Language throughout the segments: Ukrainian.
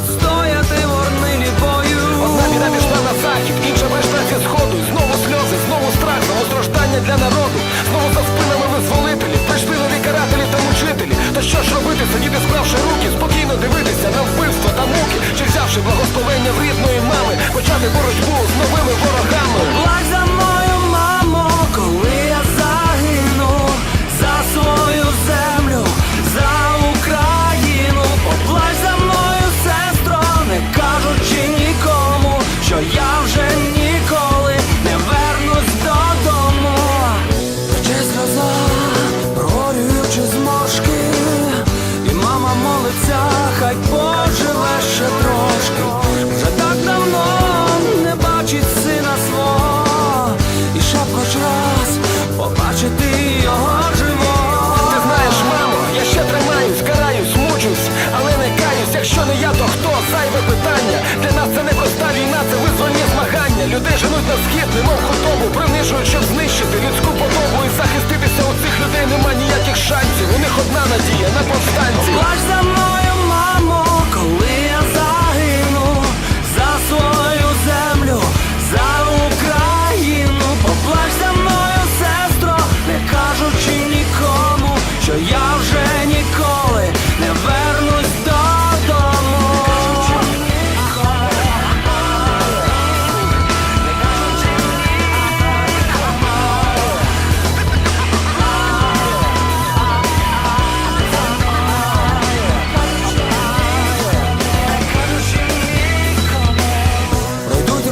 it's the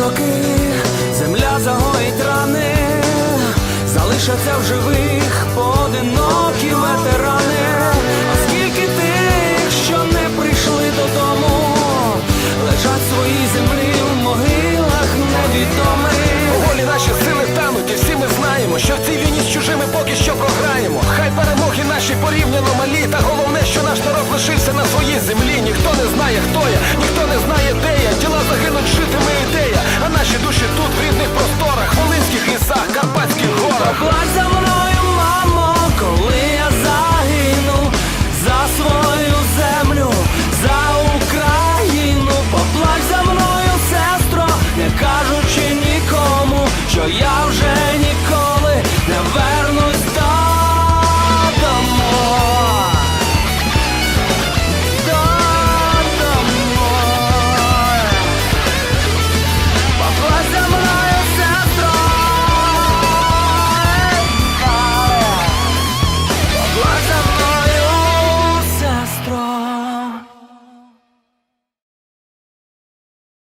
роки, земля загоїть рани, залишаться в живих поодинокі ветерани. А скільки тих, що не прийшли додому, лежать в своїй землі в могилах невідомих. Поволі наші сили тануть, і всі ми знаємо, що в цій війні з чужими поки що програємо. Хай перемоги наші порівняно малі, та головне,